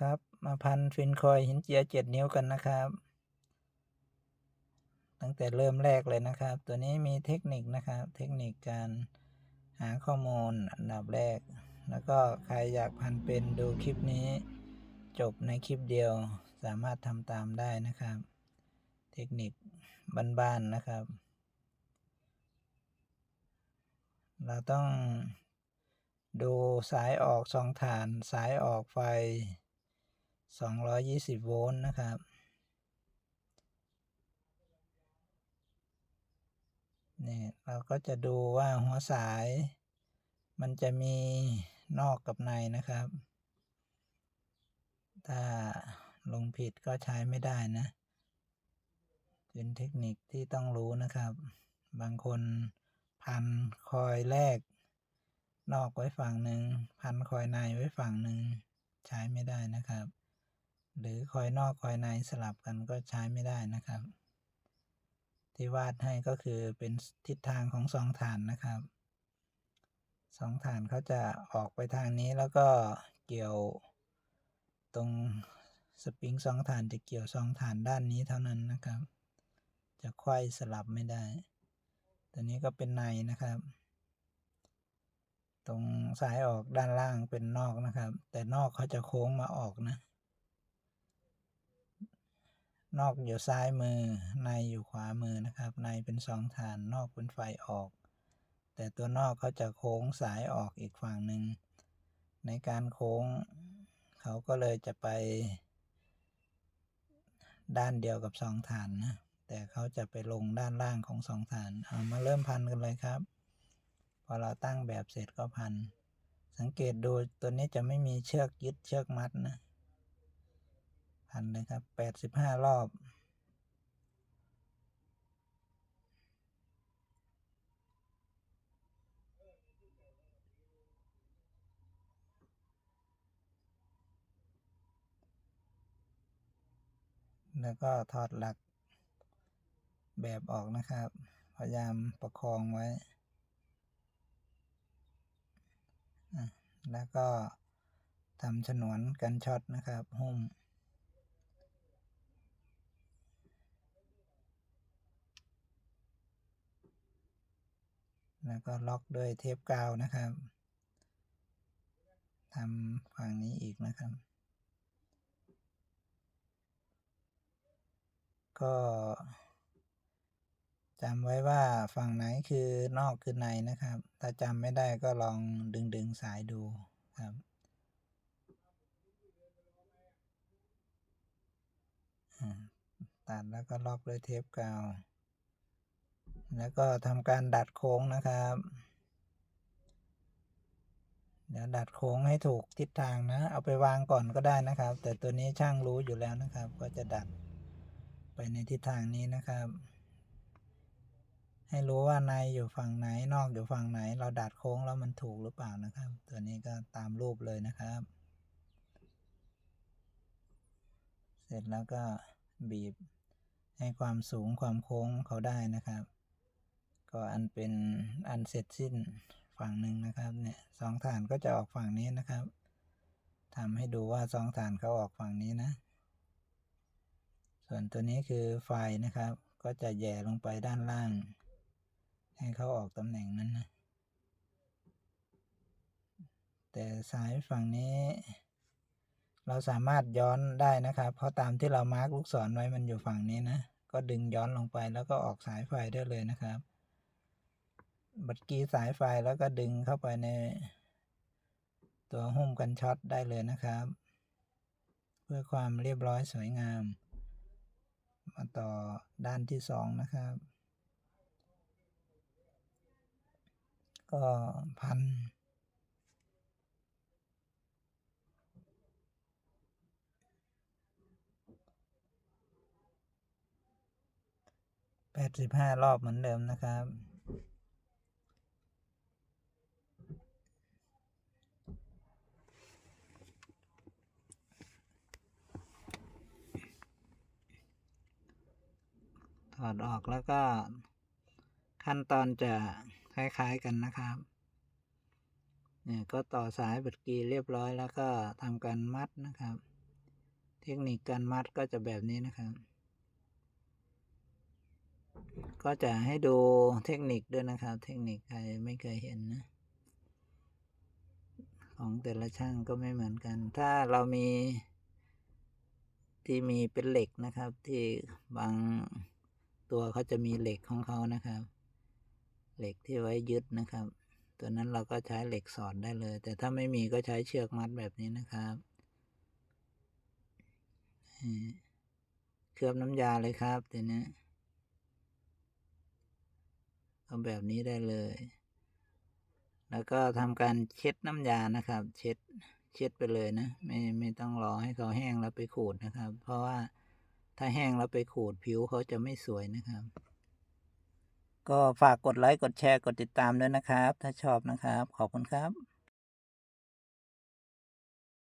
ครับ มาพันฟินคอยหินเจียเจ็ดนิ้วกันนะครับ ตั้งแต่เริ่มแรกเลยนะครับ ตัวนี้มีเทคนิคนะครับ เทคนิคการหาข้อมูลอันดับแรก แล้วก็ใครอยากพันเป็นดูคลิปนี้ จบในคลิปเดียวสามารถทำตามได้นะครับ เทคนิคบ้านๆนะครับ เราต้องดูสายออกสองฐานสายออกไฟ 220 โวลต์นะครับ นี่เราก็จะดูว่าหัวสาย มันจะมีนอกกับในนะครับ ถ้าลงผิดก็ใช้ไม่ได้นะ เป็นเทคนิคที่ต้องรู้นะครับ บางคนพันคอยแรก นอกไว้ฝั่งหนึ่ง พันคอยในไว้ฝั่งหนึ่ง ใช้ไม่ได้นะครับ หรือคอยนอกคอยในสลับกันก็ใช้ไม่ได้นะครับ ที่วาดให้ก็คือเป็นทิศทางของสองฐานนะครับสองฐานเขาจะออกไปทางนี้แล้วก็เกี่ยวตรงสปริงสองฐานจะเกี่ยวสองฐานด้านนี้เท่านั้นนะครับ จะไขว้สลับไม่ได้ ตัวนี้ก็เป็นในนะครับ ตรงสายออกด้านล่างเป็นนอกนะครับ แต่นอกเขาจะโค้งมาออกนะ นอกอยู่ซ้ายมือ ในอยู่ขวามือนะครับ ในเป็นสองฐาน นอกเป็นไฟออก แต่ตัวนอกเขาจะโค้งสายออกอีกฝั่งหนึ่ง ในการโค้ง เขาก็เลยจะไป ด้านเดียวกับสองฐานนะ แต่เขาจะไปลงด้านล่างของสองฐาน เอามาเริ่มพันกันเลยครับ พอเราตั้งแบบเสร็จก็พัน สังเกตดูตัวนี้จะไม่มีเชือกยึดเชือกมัดนะ พันเลยครับแปดสิบห้ารอบ แล้วก็ถอดหลักแบบออกนะครับ พยายามประคองไว้ แล้วก็ทำฉนวนกันช็อตนะครับหุ้ม แล้วก็ล็อกด้วยเทปกาวนะครับทำฝั่งนี้อีกนะครับ ก็จำไว้ว่าฝั่งไหนคือนอกคือในนะครับ ถ้าจำไม่ได้ก็ลองดึงดึงสายดูครับ ตัดแล้วก็ล็อกด้วยเทปกาว แล้วก็ทำการดัดโค้งนะครับ เดี๋ยวดัดโค้งให้ถูกทิศทางนะ เอาไปวางก่อนก็ได้นะครับ แต่ตัวนี้ช่างรู้อยู่แล้วนะครับ ก็จะดัดไปในทิศทางนี้นะครับ ให้รู้ว่าในอยู่ฝั่งไหนนอกอยู่ฝั่งไหน เราดัดโค้งแล้วมันถูกหรือเปล่านะครับ ตัวนี้ก็ตามรูปเลยนะครับ เสร็จแล้วก็บีบให้ความสูงความโค้งเขาได้นะครับ ก็อันเป็นอันเสร็จสิ้นฝั่งหนึ่งนะครับเนี่ยสองฐานก็จะออกฝั่งนี้นะครับทำให้ดูว่าสองฐานเขาออกฝั่งนี้นะ ส่วนตัวนี้คือไฟนะครับ ก็จะแย่ลงไปด้านล่าง ให้เขาออกตำแหน่งนั้นนะแต่สายฝั่งนี้ เราสามารถย้อนได้นะครับ เพราะตามที่เรามาร์กลูกศรไว้มันอยู่ฝั่งนี้นะ ก็ดึงย้อนลงไปแล้วก็ออกสายไฟได้เลยนะครับ บัดกี้สายไฟแล้วก็ดึงเข้าไปใน ตัวหุ้มกันช็อตได้เลยนะครับ เพื่อความเรียบร้อยสวยงาม มาต่อด้านที่สองนะครับ ก็พันแปดสิบห้ารอบเหมือนเดิมนะครับ อดออกแล้วก็ขั้นตอนจะคล้ายๆกันนะครับเนี่ยก็ต่อสายบัดกีเรียบร้อยแล้วก็ทำการมัดนะครับ เทคนิคการมัดก็จะแบบนี้นะครับ ก็จะให้ดูเทคนิคด้วยนะครับ เทคนิคใครไม่เคยเห็นนะของแต่ละช่างก็ไม่เหมือนกัน ถ้าเรามีที่มีเป็นเหล็กนะครับที่บาง ตัวเขาจะมีเหล็กของเขานะครับ เหล็กที่ไว้ยึดนะครับ ตัวนั้นเราก็ใช้เหล็กสอดได้เลย แต่ถ้าไม่มีก็ใช้เชือกมัดแบบนี้นะครับเคลือบน้ำยาเลยครับทีนี้เอาแบบนี้ได้เลย แล้วก็ทำการเช็ดน้ำยานะครับ เช็ดเช็ดไปเลยนะ ไม่ไม่ต้องรอให้เขาแห้งแล้วไปขูดนะครับ เพราะว่า ถ้าแห้งแล้วไปขูดผิวเขาจะไม่สวยนะครับ ก็ฝากกดไลค์ กดแชร์ กดติดตามด้วยนะครับ ถ้าชอบนะครับ ขอบคุณครับ